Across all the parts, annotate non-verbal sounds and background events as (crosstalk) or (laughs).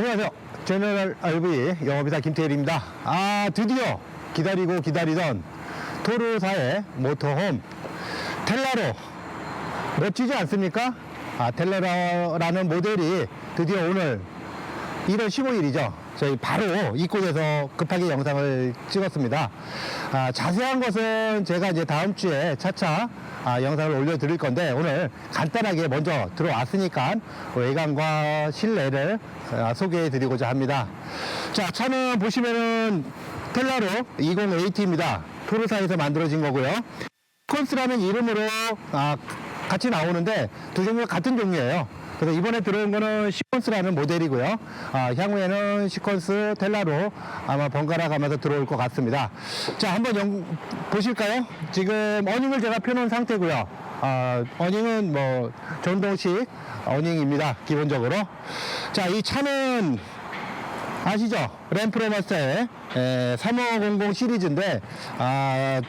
안녕하세요. 제너럴 RV 영업이사 김태일입니다. 아, 드디어 기다리고 기다리던 토르사의 모터홈 텔라로 멋지지 않습니까? 아, 텔라라는 모델이 드디어 오늘 1월 15일이죠. 저희 바로 이곳에서 급하게 영상을 찍었습니다. 아, 자세한 것은 제가 이제 다음 주에 차차 아, 영상을 올려드릴 건데 오늘 간단하게 먼저 들어왔으니까 외관과 실내를 아, 소개해드리고자 합니다. 자, 차는 보시면은 텔라로 20AT입니다. 토르사에서 만들어진 거고요. 시퀀스라는 이름으로 아, 같이 나오는데 두 종류가 같은 종류예요. 그래서 이번에 들어온 거는 시퀀스라는 모델이고요. 아, 향후에는 시퀀스 텔라로 아마 번갈아 가면서 들어올 것 같습니다. 자, 한번 영, 보실까요? 지금 어닝을 제가 펴놓은 상태고요. 아, 어닝은 뭐 전동식 어닝입니다. 기본적으로. 자, 이 차는 아시죠? 램프로마스터의 3500 시리즈인데 아,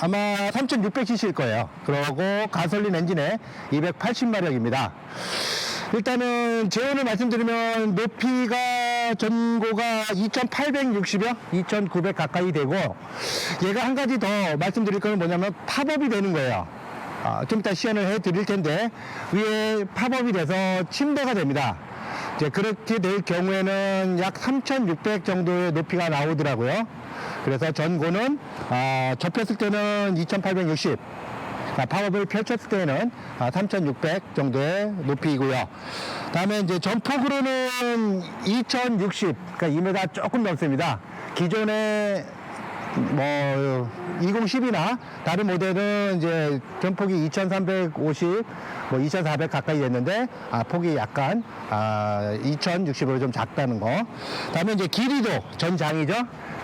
아마 3600cc일 거예요. 그러고 가솔린 엔진에 280마력입니다. 일단은 재원을 말씀드리면 높이가 전고가 2860여 2900 가까이 되고 얘가 한 가지 더 말씀드릴 거는 뭐냐면 팝업이 되는 거예요. 아, 좀 이따 시연을 해 드릴 텐데 위에 팝업이 돼서 침대가 됩니다. 이제 그렇게 될 경우에는 약 3,600 정도의 높이가 나오더라고요. 그래서 전고는 아, 접혔을 때는 2,860. 아, 팝업을 펼쳤을 때는 아, 3,600 정도의 높이이고요. 다음에 이제 전폭으로는 2,060, 그러니까 2m 조금 넘습니다. 기존에 뭐 2010이나 다른 모델은 이제 전폭이 2350, 뭐 2400 가까이 됐는데 아 폭이 약간 아 2060으로 좀 작다는 거. 다음에 이제 길이도 전장이죠.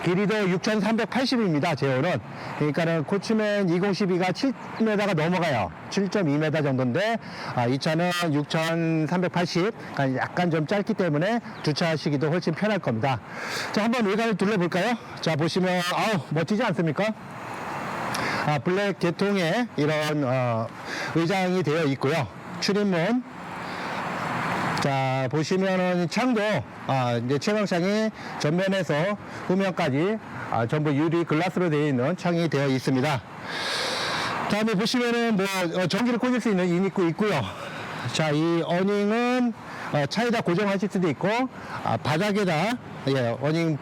길이도 6380입니다. 제어는. 그러니까는 코치맨 2012가 7m가 넘어가요. 7.2m 정도인데 아, 이 차는 6380. 그러니까 약간 좀 짧기 때문에 주차하시기도 훨씬 편할 겁니다. 자, 한번 외관을 둘러볼까요? 자, 보시면 아우 멋지지 않습니까? 아, 블랙 계통의 이런 어, 의장이 되어 있고요. 출입문 자 보시면은 창도 아, 이제 채광창이 전면에서 후면까지 아, 전부 유리 글라스로 되어 있는 창이 되어 있습니다. 다음에 보시면은 뭐 어, 전기를 꽂을 수 있는 인입구 있고요. 자 이 어닝은 어, 차에다 고정하실 수도 있고 아, 바닥에다 예, 어닝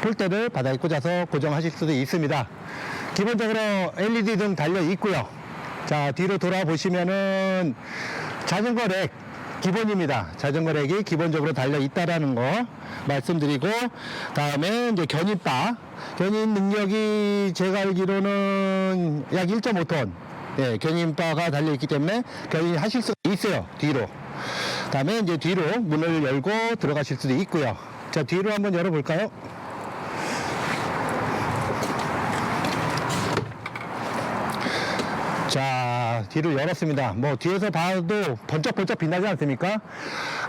폴대를 바닥에 꽂아서 고정하실 수도 있습니다. 기본적으로 LED 등 달려 있고요. 자 뒤로 돌아보시면은 자전거 렉 기본입니다. 자전거 렉이 기본적으로 달려 있다라는 거 말씀드리고 다음에 이제 견인바 견인 능력이 제가 알기로는 약 1.5톤 예, 견인바가 달려 있기 때문에 견인하실 수 있어요. 뒤로. 다음에 이제 뒤로 문을 열고 들어가실 수도 있고요. 자 뒤로 한번 열어볼까요? 자, 뒤를 열었습니다. 뭐, 뒤에서 봐도 번쩍번쩍 빛나지 않습니까?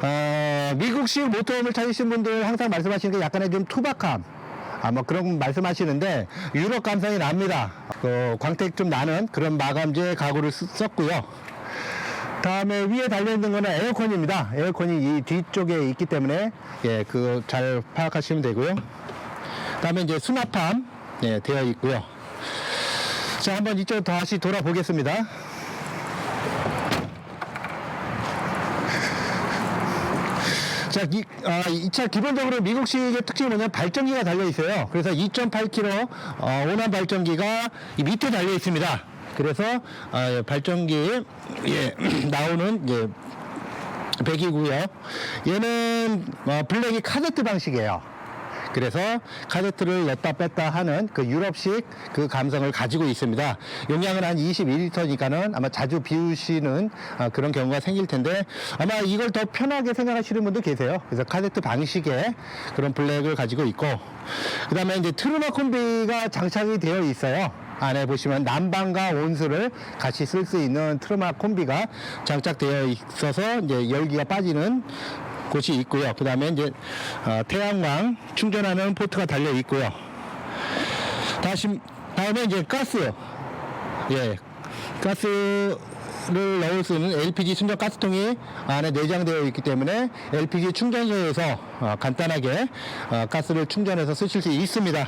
어, 미국식 모터홈을 찾으신 분들 항상 말씀하시는 게 약간의 좀 투박함. 아, 뭐 그런 말씀하시는데, 유럽 감성이 납니다. 그 광택 좀 나는 그런 마감재 가구를 쓰- 썼고요. 다음에 위에 달려있는 거는 에어컨입니다. 에어컨이 이 뒤쪽에 있기 때문에, 예, 그거 잘 파악하시면 되고요. 다음에 이제 수납함, 예, 되어 있고요. 자, 한번 이쪽 다시 돌아보겠습니다. 자, 이, 아, 이 차 기본적으로 미국식의 특징이 뭐냐면 발전기가 달려 있어요. 그래서 2.8kg 어, 온암 발전기가 이 밑에 달려 있습니다. 그래서 아, 발전기 예, (clears throat) 나오는 예, 백이고요. 얘는 어, 블랙이 카세트 방식이에요. 그래서 카세트를 넣다 뺐다 하는 그 유럽식 그 감성을 가지고 있습니다. 용량은 한 21리터니까는 아마 자주 비우시는 아, 그런 경우가 생길 텐데 아마 이걸 더 편하게 생각하시는 분도 계세요. 그래서 카세트 방식의 그런 블랙을 가지고 있고 그 다음에 이제 트루마 콤비가 장착이 되어 있어요. 안에 보시면 난방과 온수를 같이 쓸 수 있는 트루마 콤비가 장착되어 있어서 이제 열기가 빠지는 곳이 있고요. 그 다음에 이제 어, 태양광 충전하는 포트가 달려 있고요. 다시 다음에 이제 가스 예 가스 가스를 넣을 수 있는 LPG 순정 가스통이 안에 내장되어 있기 때문에 LPG 충전소에서 어, 간단하게 어, 가스를 충전해서 쓰실 수 있습니다.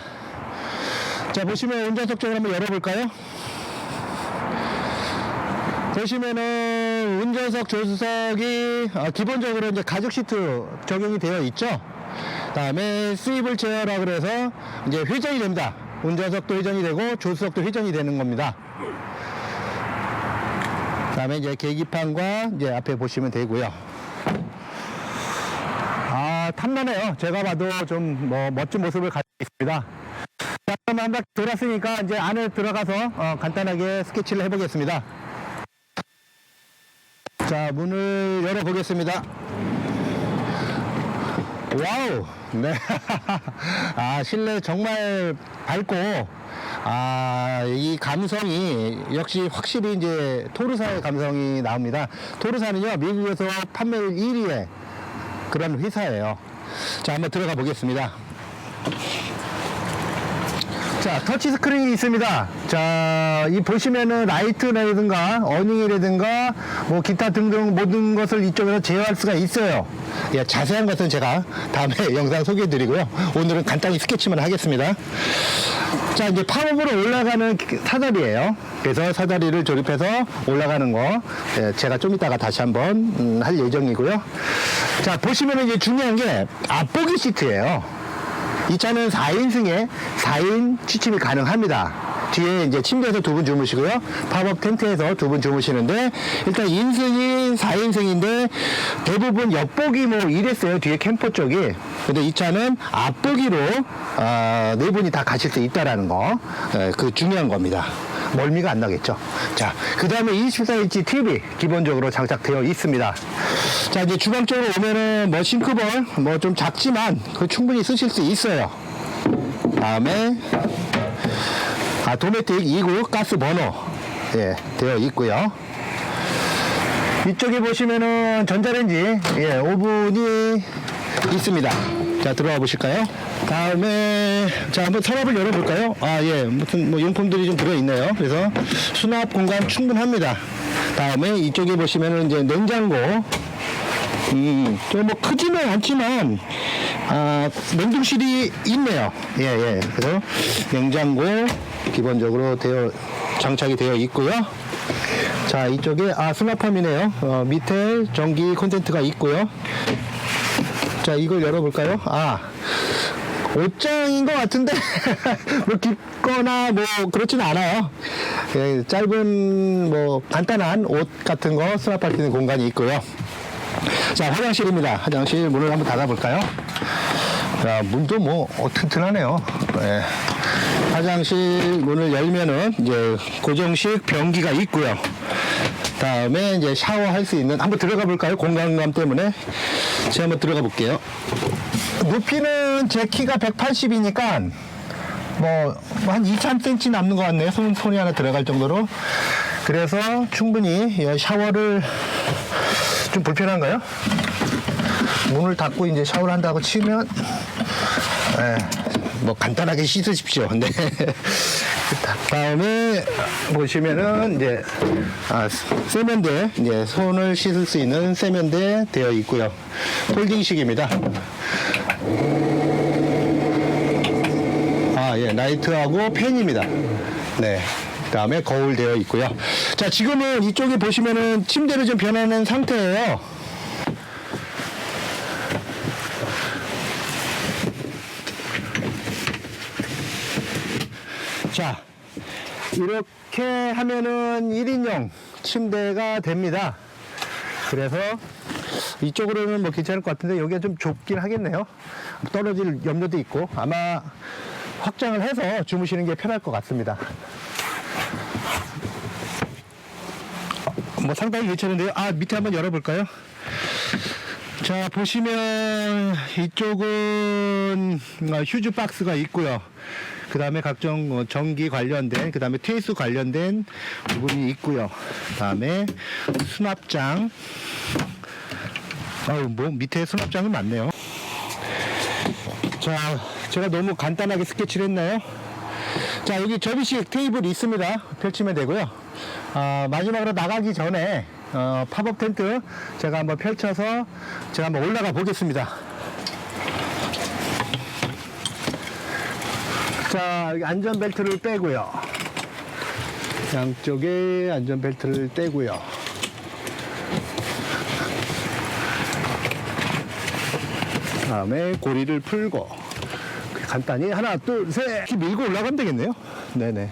자 보시면 운전석 쪽을 한번 열어볼까요? 보시면은 운전석 조수석이 어, 기본적으로 이제 가죽 시트 적용이 되어 있죠. 다음에 스위블 체어라 그래서 이제 회전이 됩니다. 운전석도 회전이 되고 조수석도 회전이 되는 겁니다. 다음에 이제 계기판과 이제 앞에 보시면 되고요. 아 탐나네요. 제가 봐도 좀 뭐 멋진 모습을 가지고 있습니다. 자, 그럼 한번 돌았으니까 이제 안에 들어가서 어, 간단하게 스케치를 해보겠습니다. 자, 문을 열어보겠습니다. 와우! 네. (laughs) 아, 실내 정말 밝고, 아, 이 감성이 역시 확실히 이제 토르사의 감성이 나옵니다. 토르사는요, 미국에서 판매율 1위의 그런 회사예요. 자, 한번 들어가 보겠습니다. 자, 터치 스크린이 있습니다. 자, 이 보시면은 라이트라든가 어닝이라든가 뭐 기타 등등 모든 것을 이쪽에서 제어할 수가 있어요. 예, 자세한 것은 제가 다음에 (laughs) 영상 소개해 드리고요. 오늘은 간단히 스케치만 하겠습니다. 자, 이제 팝업으로 올라가는 사다리예요. 그래서 사다리를 조립해서 올라가는 거 예, 제가 좀 이따가 다시 한번 음, 할 예정이고요. 자, 보시면은 이제 중요한 게 앞보기 시트예요. 이 차는 4인승에 4인 취침이 가능합니다. 뒤에 이제 침대에서 두 분 주무시고요. 팝업 텐트에서 두 분 주무시는데 일단 인승이 4인승인데 대부분 옆보기 뭐 이랬어요. 뒤에 캠퍼 쪽이. 근데 이 차는 앞보기로 어, 네 분이 다 가실 수 있다라는 거. 예, 그 중요한 겁니다. 멀미가 안 나겠죠. 자, 그 다음에 24인치 TV 기본적으로 장착되어 있습니다. 자, 이제 주방 쪽으로 오면은 뭐 싱크볼 뭐 좀 작지만 그 충분히 쓰실 수 있어요. 다음에 아, 도메틱 2구 가스 버너 예, 되어 있고요. 이쪽에 보시면은 전자레인지 예, 오븐이 있습니다. 자, 들어가 보실까요? 다음에 자, 한번 서랍을 열어 볼까요? 아, 예. 무슨 뭐 용품들이 좀 들어 있네요. 그래서 수납 공간 충분합니다. 다음에 이쪽에 보시면은 이제 냉장고 음, 좀뭐 크지는 않지만 아, 냉동실이 있네요. 예, 예. 그래서 냉장고 기본적으로 되어 장착이 되어 있고요. 자, 이쪽에 아 수납함이네요. 어, 밑에 전기 콘센트가 있고요. 자, 이걸 열어볼까요? 아, 옷장인 것 같은데 (laughs) 뭐 깊거나 뭐 그렇지는 않아요. 예, 짧은 뭐 간단한 옷 같은 거 수납할 수 있는 공간이 있고요. 자, 화장실입니다. 화장실 문을 한번 닫아볼까요? 자, 문도 뭐 어, 튼튼하네요. 예. 화장실 문을 열면은 이제 고정식 변기가 있고요. 다음에 이제 샤워할 수 있는 한번 들어가 볼까요? 공간감 때문에 제가 한번 들어가 볼게요. 높이는 제 키가 180이니까 뭐한 2cm 남는 것 같네요. 손, 손이 하나 들어갈 정도로. 그래서 충분히 이 샤워를 좀 불편한가요? 문을 닫고 이제 샤워를 한다고 치면 예, 뭐 간단하게 씻으십시오. 네. (laughs) 다음에 보시면은 이제 아, 세면대 이제 손을 씻을 수 있는 세면대 되어 있고요. 폴딩식입니다. 아, 예, 라이트하고 팬입니다. 네. 그다음에 거울 되어 있고요. 자, 지금은 이쪽에 보시면은 침대를 좀 변하는 상태예요. 자, 이렇게 하면은 1인용 침대가 됩니다. 그래서 이쪽으로는 뭐 괜찮을 것 같은데 여기가 좀 좁긴 하겠네요. 떨어질 염려도 있고 아마 확장을 해서 주무시는 게 편할 것 같습니다. 어, 뭐 상당히 괜찮은데요. 아 밑에 한번 열어볼까요? 자 보시면 이쪽은 어, 휴즈 박스가 있고요. 그 다음에 각종 어, 전기 관련된 그 다음에 퇴수 관련된 부분이 있고요. 그 다음에 수납장. 아유 뭐 밑에 수납장이 많네요. 자 제가 너무 간단하게 스케치를 했나요? 자 여기 접이식 테이블이 있습니다. 펼치면 되고요. 어, 마지막으로 나가기 전에 어, 팝업 텐트 제가 한번 펼쳐서 제가 한번 올라가 보겠습니다. 자, 안전벨트를 빼고요. 양쪽에 안전벨트를 떼고요. 다음에 고리를 풀고 간단히 하나 둘 셋 이렇게 밀고 올라가면 되겠네요. 네네.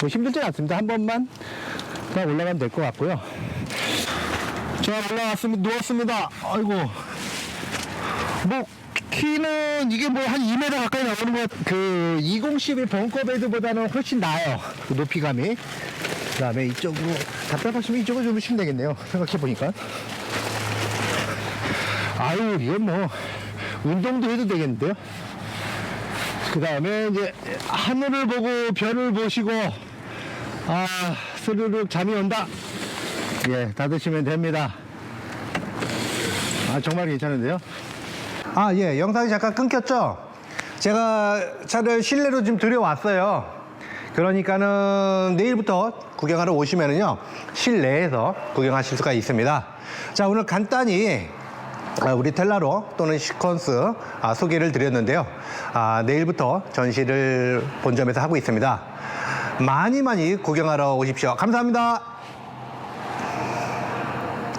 뭐 힘들지 않습니다. 한 번만 그냥 올라가면 될 것 같고요. 자 올라왔습니다. 누웠습니다. 아이고 뭐 키는 이게 뭐 한 2m 가까이 나오는 것 그 2012 벙커 베드보다는 훨씬 나아요. 그 높이감이. 그 다음에 이쪽으로 답답하시면 이쪽으로 주무시면 되겠네요. 생각해 보니까. 아유 이건 뭐 운동도 해도 되겠는데요. 그 다음에 이제 하늘을 보고 별을 보시고 아 스르륵 잠이 온다. 예, 닫으시면 됩니다. 아 정말 괜찮은데요? 아 예, 영상이 잠깐 끊겼죠? 제가 차를 실내로 지금 들여왔어요. 그러니까는 내일부터 구경하러 오시면은요 실내에서 구경하실 수가 있습니다. 자 오늘 간단히 아, 우리 텔라로 또는 시퀀스 아, 소개를 드렸는데요. 아, 내일부터 전시를 본점에서 하고 있습니다. 많이 많이 구경하러 오십시오. 감사합니다.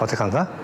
어색한가?